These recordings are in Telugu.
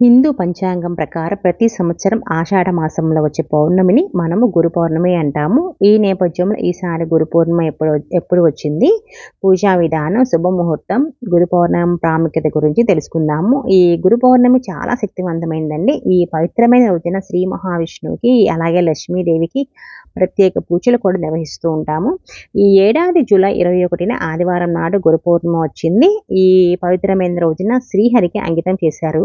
హిందూ పంచాంగం ప్రకారం ప్రతి సంవత్సరం ఆషాఢ మాసంలో వచ్చే పౌర్ణమిని మనము గురు పౌర్ణమి అంటాము. ఈ నేపథ్యంలో ఈసారి గురు పౌర్ణమి ఎప్పుడు ఎప్పుడు వచ్చింది? పూజా విధానం శుభముహూర్తం గురు పౌర్ణమి ప్రాముఖ్యత గురించి తెలుసుకుందాము. ఈ గురు పౌర్ణమి చాలా శక్తివంతమైందండి. ఈ పవిత్రమైన రోజున శ్రీ మహావిష్ణువుకి అలాగే లక్ష్మీదేవికి ప్రత్యేక పూజలు కూడా నిర్వహిస్తూ ఉంటాము. ఈ ఏడాది జూలై ఇరవై ఒకటిన ఆదివారం నాడు గురు పౌర్ణమి వచ్చింది. ఈ పవిత్రమైన రోజున శ్రీహరికి అంకితం చేశారు.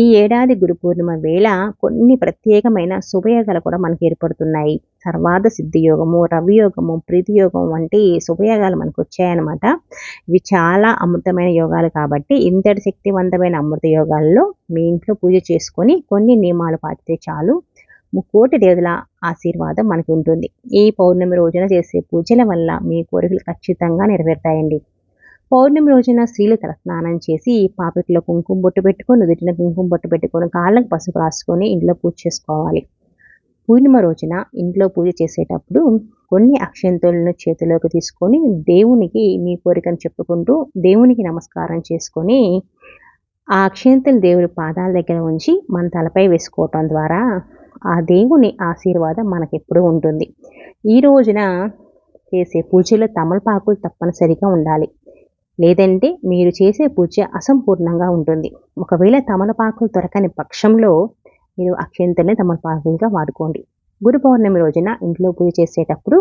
ఈ ఈ ఏడాది గురు పూర్ణిమ వేళ కొన్ని ప్రత్యేకమైన శుభయోగాలు కూడా మనకి ఏర్పడుతున్నాయి. సర్వాద సిద్ధి యోగము రవియోగము ప్రీతి యోగం వంటి శుభయోగాలు మనకు వచ్చాయన్నమాట. ఇవి చాలా అమృతమైన యోగాలు కాబట్టి ఇంతటి శక్తివంతమైన అమృత యోగాల్లో మీ ఇంట్లో పూజ చేసుకొని కొన్ని నియమాలు పాటితే చాలు. ముక్కోటి దేవతల ఆశీర్వాదం మనకు ఉంటుంది. ఈ పౌర్ణమి రోజున చేసే పూజల వల్ల మీ కోరికలు ఖచ్చితంగా నెరవేరుతాయండి. పౌర్ణమి రోజున స్త్రీలు తలస్నానం చేసి పాపిట్లో కుంకుమ బొట్టు పెట్టుకొని నుదుటిన కుంకుమ బొట్టు పెట్టుకొని కాళ్ళకు పసుపు రాసుకొని ఇంట్లో పూజ చేసుకోవాలి. పూర్ణిమ రోజున ఇంట్లో పూజ చేసేటప్పుడు కొన్ని అక్షంతులను చేతిలోకి తీసుకొని దేవునికి మీ కోరికను చెప్పుకుంటూ దేవునికి నమస్కారం చేసుకొని ఆ అక్షంతలు దేవుడి పాదాల దగ్గర ఉంచి మన తలపై వేసుకోవటం ద్వారా ఆ దేవుని ఆశీర్వాదం మనకెప్పుడు ఉంటుంది. ఈ రోజున చేసే పూజలో తమలపాకులు తప్పనిసరిగా ఉండాలి. లేదంటే మీరు చేసే పూజ అసంపూర్ణంగా ఉంటుంది. ఒకవేళ తమలపాకులు దొరకని పక్షంలో మీరు అక్షంతల్ని తమలపాకులుగా వాడుకోండి. గురు పౌర్ణమి రోజున ఇంట్లో పూజ చేసేటప్పుడు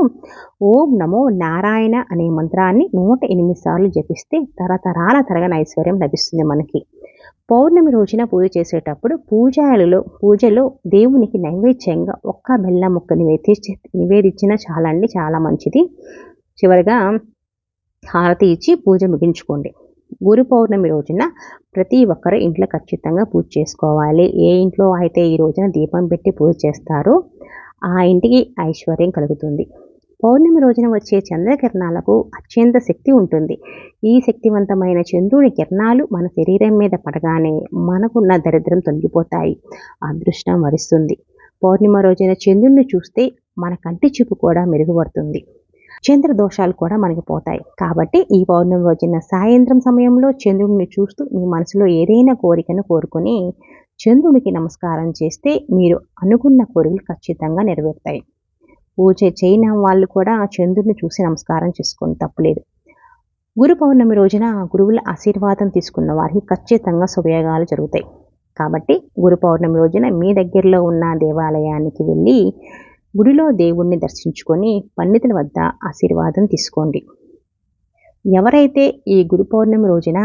ఓం నమో నారాయణ అనే మంత్రాన్ని నూట ఎనిమిది సార్లు జపిస్తే తరతరాల తరగని ఐశ్వర్యం లభిస్తుంది మనకి. పౌర్ణమి రోజున పూజ చేసేటప్పుడు పూజలలో పూజలో దేవునికి నైవేద్యంగా ఒక్క బెల్లం ముక్కని నివేదించి నివేదించినా చాలా అండి చాలా మంచిది. చివరిగా హారతి ఇచ్చి పూజ ముగించుకోండి. గురు పౌర్ణమి రోజున ప్రతి ఒక్కరు ఇంట్లో ఖచ్చితంగా పూజ చేసుకోవాలి. ఏ ఇంట్లో అయితే ఈ రోజున దీపం పెట్టి పూజ చేస్తారో ఆ ఇంటికి ఐశ్వర్యం కలుగుతుంది. పౌర్ణమి రోజున వచ్చే చంద్రకిరణాలకు అత్యంత శక్తి ఉంటుంది. ఈ శక్తివంతమైన చంద్రుని కిరణాలు మన శరీరం మీద పడగానే మనకున్న దరిద్రం తొలగిపోతాయి. అదృష్టం వరిస్తుంది. పౌర్ణిమ రోజున చంద్రుడిని చూస్తే మన కంటి చూపు కూడా మెరుగుపడుతుంది. చంద్ర దోషాలు కూడా మనకి పోతాయి. కాబట్టి ఈ పౌర్ణమి రోజున సాయంత్రం సమయంలో చంద్రుడిని చూస్తూ మీ మనసులో ఏదైనా కోరికను కోరుకొని చంద్రుడికి నమస్కారం చేస్తే మీరు అనుకున్న కోరికలు ఖచ్చితంగా నెరవేరుతాయి. పూజ చేయని వాళ్ళు కూడా చంద్రుడిని చూసి నమస్కారం చేసుకొని తప్పులేదు. గురు పౌర్ణమి రోజున గురువుల ఆశీర్వాదం తీసుకున్న వారికి ఖచ్చితంగా శుభయోగాలు జరుగుతాయి. కాబట్టి గురు పౌర్ణమి రోజున మీ దగ్గరలో ఉన్న దేవాలయానికి వెళ్ళి గుడిలో దేవుణ్ణి దర్శించుకొని పండితుల వద్ద ఆశీర్వాదం తీసుకోండి. ఎవరైతే ఈ గురు పౌర్ణమి రోజున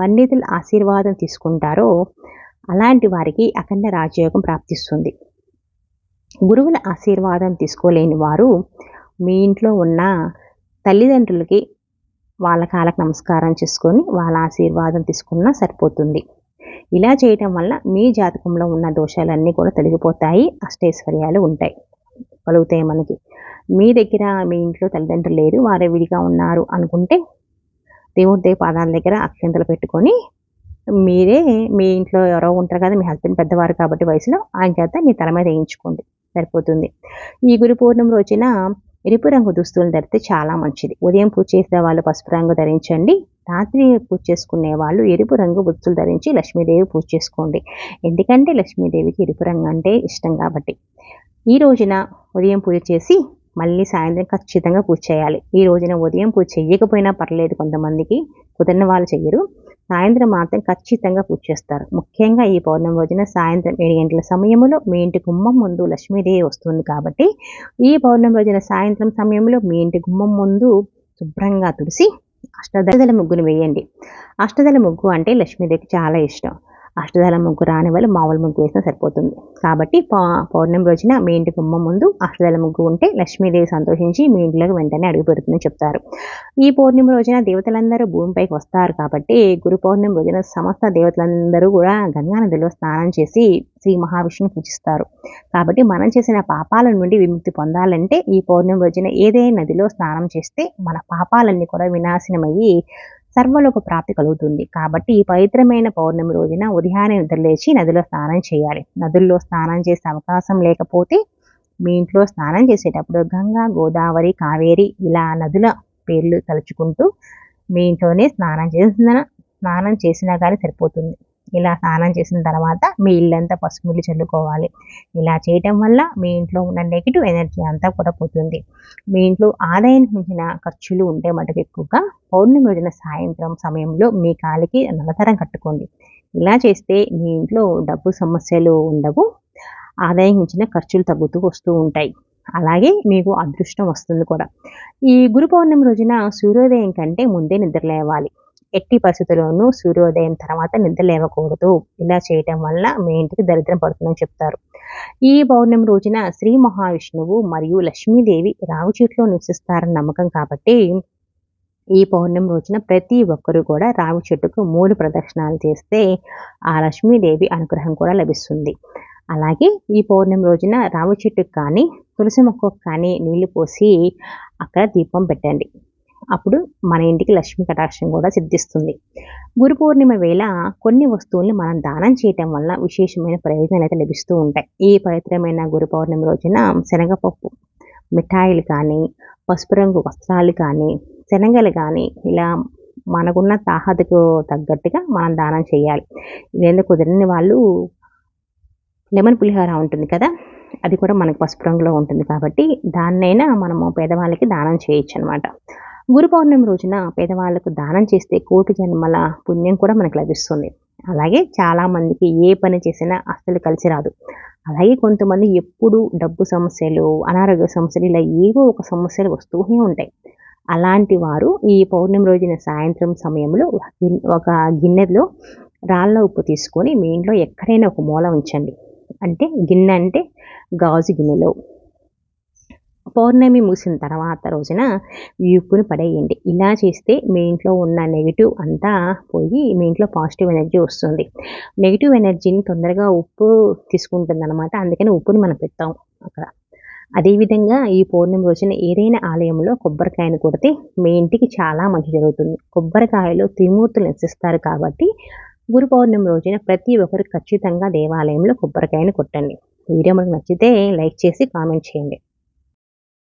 పండితుల ఆశీర్వాదం తీసుకుంటారో అలాంటి వారికి అఖండ రాజయోగం ప్రాప్తిస్తుంది. గురువుల ఆశీర్వాదం తీసుకోలేని వారు మీ ఇంట్లో ఉన్న తల్లిదండ్రులకి వాళ్ళ కాలకు నమస్కారం చేసుకొని వాళ్ళ ఆశీర్వాదం తీసుకున్నా సరిపోతుంది. ఇలా చేయటం వల్ల మీ జాతకంలో ఉన్న దోషాలన్నీ కూడా తొలగిపోతాయి అష్టైశ్వర్యాలు ఉంటాయి. కలుగుతాయి మనకి. మీ దగ్గర మీ ఇంట్లో తల్లిదండ్రులు లేరు వారే విడిగా ఉన్నారు అనుకుంటే దేవుడి దేవ పాదాల దగ్గర అక్షంతలు పెట్టుకొని మీరే మీ ఇంట్లో ఎవరో ఉంటారు కదా మీ హస్బెండ్ పెద్దవారు కాబట్టి వయసులో ఆయన చేత మీ తల మీద వేయించుకోండి. సరిపోతుంది. ఈ గురు పూర్ణం రోజున ఎరుపు రంగు దుస్తులు ధరితే చాలా మంచిది. ఉదయం పూజ చేసే వాళ్ళు పసుపు రంగు ధరించండి. రాత్రి పూజ చేసుకునే వాళ్ళు ఎరుపు రంగు దుస్తులు ధరించి లక్ష్మీదేవి పూజ చేసుకోండి. ఎందుకంటే లక్ష్మీదేవికి ఎరుపు రంగు అంటే ఇష్టం కాబట్టి. ఈ రోజున ఉదయం పూజ చేసి మళ్ళీ సాయంత్రం ఖచ్చితంగా పూజ చేయాలి. ఈ రోజున ఉదయం పూజ చేయకపోయినా పర్లేదు కొంతమందికి కుదిరిన వాళ్ళు చెయ్యరు. సాయంత్రం మాత్రం ఖచ్చితంగా పూజ చేస్తారు. ముఖ్యంగా ఈ పౌర్ణమి రోజున సాయంత్రం ఏడు గంటల సమయంలో మీ ఇంటి గుమ్మం ముందు లక్ష్మీదేవి వస్తుంది కాబట్టి ఈ పౌర్ణమి రోజున సాయంత్రం సమయంలో మీ ఇంటి గుమ్మం ముందు శుభ్రంగా తుడిసి అష్టదళ ముగ్గును వేయండి. అష్టదళ ముగ్గు అంటే లక్ష్మీదేవికి చాలా ఇష్టం. అష్టదళ ముగ్గు రాని వాళ్ళు మామూలు ముగ్గు వేసినా సరిపోతుంది. కాబట్టి పౌర్ణమి రోజున మీ ఇంటి కుమ్మ ముందు అష్టదళ ముగ్గు ఉంటే లక్ష్మీదేవి సంతోషించి మీ ఇంట్లోకి వెంటనే అడుగు పెడుతుందని చెప్తారు. ఈ పౌర్ణమి రోజున దేవతలందరూ భూమిపైకి వస్తారు కాబట్టి గురు పౌర్ణమి రోజున సమస్త దేవతలందరూ కూడా గంగానదిలో స్నానం చేసి శ్రీ మహావిష్ణుని పూజిస్తారు. కాబట్టి మనం చేసిన పాపాల నుండి విముక్తి పొందాలంటే ఈ పౌర్ణమి రోజున ఏదైనా నదిలో స్నానం చేస్తే మన పాపాలన్నీ కూడా వినాశనమయ్యి సర్వలోక ప్రాప్తి కలుగుతుంది. కాబట్టి ఈ పవిత్రమైన పౌర్ణమి రోజున ఉదయాన్నే నిద్రలేచి నదిలో స్నానం చేయాలి. నదుల్లో స్నానం చేసే అవకాశం లేకపోతే మీ ఇంట్లో స్నానం చేసేటప్పుడు గంగా గోదావరి కావేరి ఇలా నదుల పేర్లు తలుచుకుంటూ మీ ఇంట్లోనే స్నానం చేసిన స్నానం చేసినా కానీ సరిపోతుంది. ఇలా స్నానం చేసిన తర్వాత మీ ఇల్లంతా పసుపు చల్లుకోవాలి. ఇలా చేయటం వల్ల మీ ఇంట్లో ఉన్న నెగిటివ్ ఎనర్జీ అంతా కూడా పోతుంది. మీ ఇంట్లో ఆదాయానికి మించిన ఖర్చులు ఉంటే మటుకు ఎక్కువగా పౌర్ణమి రోజున సాయంత్రం సమయంలో మీ కాలికి నలతరం కట్టుకోండి. ఇలా చేస్తే మీ ఇంట్లో డబ్బు సమస్యలు ఉండవు ఆదాయం మించిన ఖర్చులు తగ్గుతూ వస్తూ ఉంటాయి. అలాగే మీకు అదృష్టం వస్తుంది కూడా. ఈ గురు పౌర్ణమి రోజున సూర్యోదయం కంటే ముందే నిద్రలేవాలి ఎట్టి పరిస్థితుల్లోనూ సూర్యోదయం తర్వాత నిద్ర లేవకూడదు. ఇలా చేయటం వల్ల మీ ఇంటికి దరిద్రం పడుతుందని చెప్తారు. ఈ పౌర్ణమి రోజున శ్రీ మహావిష్ణువు మరియు లక్ష్మీదేవి రావు చెట్లో నివసిస్తారని నమ్మకం కాబట్టి ఈ పౌర్ణమి రోజున ప్రతి ఒక్కరూ కూడా రావి చెట్టుకు మూడు ప్రదక్షిణాలు చేస్తే ఆ లక్ష్మీదేవి అనుగ్రహం కూడా లభిస్తుంది. అలాగే ఈ పౌర్ణమి రోజున రావి చెట్టుకు కానీ తులసి మొక్కకు కానీ నీళ్ళు పోసి అక్కడ దీపం పెట్టండి. అప్పుడు మన ఇంటికి లక్ష్మీ కటాక్షం కూడా సిద్ధిస్తుంది. గురు పౌర్ణిమ వేళ కొన్ని వస్తువుల్ని మనం దానం చేయటం వల్ల విశేషమైన ప్రయోజనాలు అయితే లభిస్తూ ఉంటాయి. ఈ పవిత్రమైన గురు పౌర్ణమి రోజున శనగపప్పు మిఠాయిలు కానీ పసుపు రంగు వస్త్రాలు కానీ శనగలు కానీ ఇలా మనకున్న తాహతకు తగ్గట్టుగా మనం దానం చేయాలి. లేదా కుదిరిన వాళ్ళు లెమన్ పులిహోర ఉంటుంది కదా అది కూడా మనకు పసుపు రంగులో ఉంటుంది కాబట్టి దాన్నైనా మనము పేదవాళ్ళకి దానం చేయొచ్చు అనమాట గురు పౌర్ణమి రోజున పేదవాళ్ళకు దానం చేస్తే కోటి జన్మల పుణ్యం కూడా మనకు లభిస్తుంది. అలాగే చాలామందికి ఏ పని చేసినా అస్సలు కలిసి రాదు. అలాగే కొంతమంది ఎప్పుడు డబ్బు సమస్యలు అనారోగ్య సమస్యలు ఇలా ఏవో ఒక సమస్యలు వస్తూనే ఉంటాయి. అలాంటి వారు ఈ పౌర్ణమి రోజున సాయంత్రం సమయంలో ఒక గిన్నెలో రాళ్ళ ఉప్పు తీసుకొని మీ ఇంట్లో ఎక్కడైనా ఒక మూల ఉంచండి. అంటే గిన్నె అంటే గాజు గిన్నెలో. పౌర్ణమి ముగిసిన తర్వాత రోజున ఉప్పుని పడేయండి. ఇలా చేస్తే మీ ఇంట్లో ఉన్న నెగిటివ్ అంతా పోయి మీ ఇంట్లో పాజిటివ్ ఎనర్జీ వస్తుంది. నెగిటివ్ ఎనర్జీని తొందరగా ఉప్పు తీసుకుంటుంది అనమాట అందుకని ఉప్పుని మనం పెడతాం అక్కడ. అదేవిధంగా ఈ పౌర్ణమి రోజున ఏదైనా ఆలయంలో కొబ్బరికాయను కొడితే మీ ఇంటికి చాలా మంచి జరుగుతుంది. కొబ్బరికాయలో త్రిమూర్తులు నివసిస్తారు కాబట్టి గురు పౌర్ణమి రోజున ప్రతి ఒక్కరు ఖచ్చితంగా దేవాలయంలో కొబ్బరికాయను కొట్టండి. వీడియో మనకు నచ్చితే లైక్ చేసి కామెంట్ చేయండి.